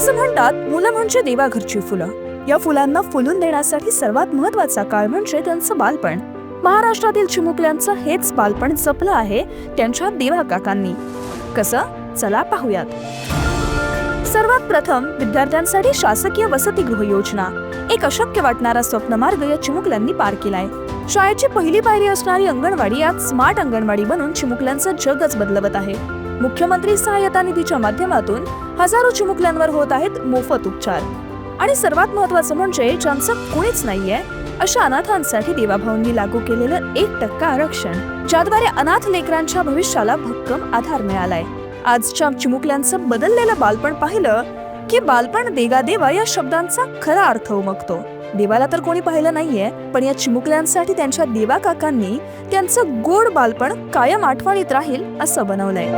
असं म्हणतात मुलं म्हणजे देवाघरची फुलं. या फुलांना फुलून देण्यासाठी सर्वात महत्त्वाचा काळ म्हणजे त्यांचं बालपण. महाराष्ट्रातील चिमुकल्यांचं हेच बालपण जपलं आहे त्यांच्या देवा काकांनी कसं? चला पाहूयात. सर्वात प्रथम विद्यार्थ्यांसाठी शासकीय वसतिगृह योजना. एक अशक्य वाटणारा स्वप्नमार्ग या चिमुकल्यांनी पार केलाय. शाळेची पहिली पायरी असणारी अंगणवाडी आज स्मार्ट अंगणवाडी बनून चिमुकल्यांचं जगच बदलवत आहे. मुख्यमंत्री सहाय्यता निधीच्या माध्यमातून हजारो चिमुकल्यांवर होत आहेत मोफत उपचार. आणि सर्वात महत्वाचं म्हणजे ज्यांचं कुणीच नाहीये अशा अनाथांसाठी देवाभाऊंनी लागू केलेलं एक टक्का आरक्षण ज्याद्वारे अनाथ लेकरांच्या भविष्याला भक्कम आधार मिळालाय. आजच्या चिमुकल्यांचं बदललेलं बालपण पाहिलं की बालपण देगा देवा या शब्दांचा खरा अर्थ उमगतो. देवाला तर कोणी पाहिलं नाहीये पण या चिमुकल्यांसाठी त्यांच्या देवा काकांनी त्यांचं गोड बालपण कायम आठवणीत राहील असं बनवलंय.